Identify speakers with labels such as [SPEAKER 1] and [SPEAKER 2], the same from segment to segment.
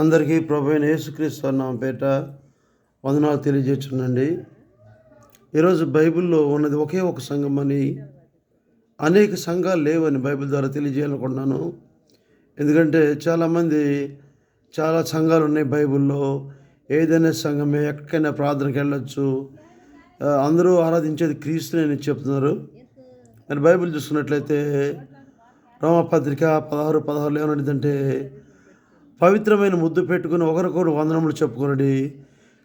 [SPEAKER 1] అందరికీ ప్రభు అయిన యేసుక్రీస్తు నామ పేట వందనాలు తెలియజేస్తున్నాండి ఈరోజు బైబిల్లో ఉన్నది ఒకే ఒక సంఘం అని అనేక సంఘాలు లేవని బైబిల్ ద్వారా తెలియజేయాలనుకుంటున్నాను. ఎందుకంటే చాలామంది చాలా సంఘాలు ఉన్నాయి బైబిల్లో. ఏదైనా సంఘమే ఎక్కడికైనా ప్రార్థనకి వెళ్ళొచ్చు. అందరూ ఆరాధించేది క్రీస్తుని చెప్తున్నారు. మరి బైబిల్ చూసుకున్నట్లయితే రోమపత్రిక పదహారు పదహారులో ఏమన్నదంటే పవిత్రమైన ముద్దు పెట్టుకుని ఒకరికొకరు వందనములు చెప్పుకునండి.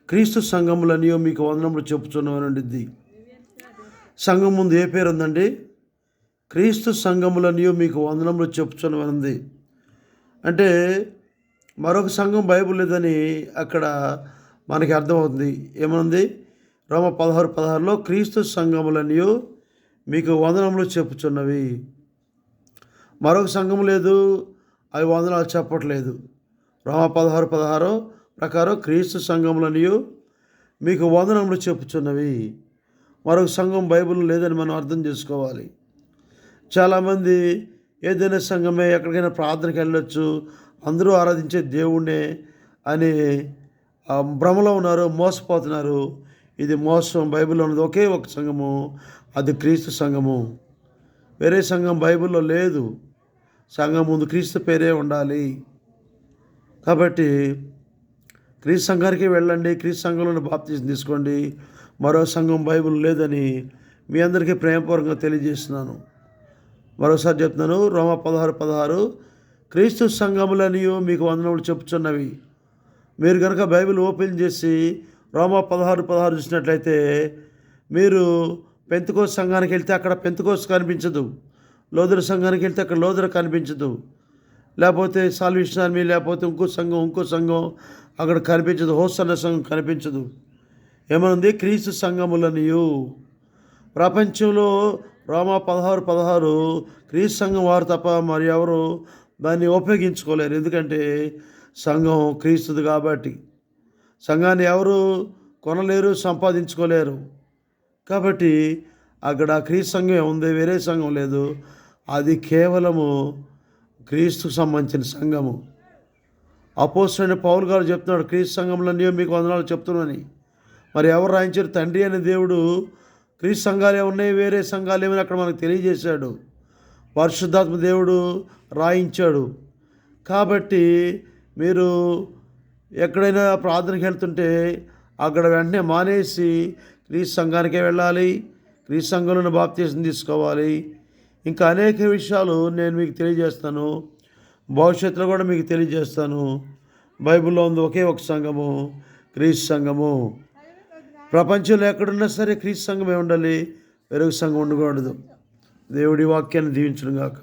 [SPEAKER 1] క్రీస్తు సంఘములనియో మీకు వందనములు చెప్పుచున్నామనండిద్ది సంఘం ముందు ఏ పేరు ఉందండి క్రీస్తు సంఘములనియో మీకు వందనములు చెప్పుచున్నామనుంది అంటే మరొక సంఘం బైబుల్ లేదని అక్కడ మనకి అర్థమవుతుంది. ఏమనుంది? రోమ పదహారు పదహారులో క్రీస్తు సంఘములనియో మీకు వందనములు చెప్పుచున్నవి. మరొక సంఘం లేదు అవి వందనాలు చెప్పట్లేదు. రోమ పదహారు పదహారు ప్రకారం క్రీస్తు సంఘములనియు మీకు వందనములు చెప్పుచున్నవి. మరొక సంఘం బైబిల్ లేదని మనం అర్థం చేసుకోవాలి. చాలామంది ఏదైనా సంఘమే ఎక్కడికైనా ప్రార్థనకి వెళ్ళొచ్చు అందరూ ఆరాధించే దేవుణ్ణే అని భ్రమలో ఉన్నారు మోసపోతున్నారు. ఇది మోసం. బైబిల్లో ఉన్నది ఒకే ఒక సంఘము అది క్రీస్తు సంఘము. వేరే సంఘం బైబిల్లో లేదు. సంఘం ముందు క్రీస్తు పేరే ఉండాలి. కాబట్టి క్రీస్తు సంఘానికి వెళ్ళండి క్రీస్తు సంఘంలోని బాప్తీసం తీసుకోండి. మరో సంఘం బైబిల్ లేదని మీ అందరికీ ప్రేమపూర్వకంగా తెలియజేస్తున్నాను. మరోసారి చెప్తున్నాను రోమ పదహారు పదహారు క్రీస్తు సంఘములనియు మీకు వందనములు చెప్పుచున్నవి. మీరు కనుక బైబిల్ ఓపెన్ చేసి రోమా పదహారు పదహారు చూసినట్లయితే మీరు పెంతుకోస్ సంఘానికి వెళ్తే అక్కడ పెంతుకోస్ కనిపించదు. లోదర సంఘానికి వెళ్తే అక్కడ లోదర కనిపించదు. లేకపోతే సాల్వేషన్ ఆర్మీ లేకపోతే ఇంకో సంఘం ఇంకో సంఘం అక్కడ కనిపించదు. హోసన్న సంఘం కనిపించదు. ఏమనుంది? క్రీస్తు సంఘములనియు. ప్రపంచంలో రోమా పదహారు పదహారు క్రీస్తు సంఘం వారు తప్ప మరి ఎవరు దాన్ని ఉపయోగించుకోలేరు. ఎందుకంటే సంఘం క్రీస్తుది కాబట్టి. సంఘాన్ని ఎవరు కొనలేరు సంపాదించుకోలేరు. కాబట్టి అక్కడ క్రీస్తు సంఘం ఉంది వేరే సంఘం లేదు. అది కేవలము క్రీస్తుకు సంబంధించిన సంఘము. అపోస్తులైన పౌలు గారు చెప్తున్నాడు క్రీస్తు సంఘంలో మీకు వందనాలు చెప్తున్నానని. మరి ఎవరు రాయించారు? తండ్రి అనే దేవుడు క్రీస్తు సంఘాలు ఏమున్నాయి? వేరే సంఘాలు ఏమని అక్కడ మనకు తెలియజేశాడు. పరిశుద్ధాత్మ దేవుడు రాయించాడు. కాబట్టి మీరు ఎక్కడైనా ప్రార్థనకి వెళ్తుంటే అక్కడ వెంటనే మానేసి క్రీస్తు సంఘానికే వెళ్ళాలి క్రీస్తు సంఘంలోని బాప్తీసం తీసుకోవాలి ఇంకా అనేక విషయాలు నేను మీకు తెలియజేస్తాను. భవిష్యత్తులో కూడా మీకు తెలియజేస్తాను. బైబిల్లో ఉంది ఒకే ఒక సంఘము క్రీస్తు సంఘము. ప్రపంచంలో ఎక్కడున్నా సరే క్రీస్తు సంఘమే ఉండాలి. వెలుగు సంఘం ఉండకూడదు. దేవుడి వాక్యాన్ని దీవించడం కాక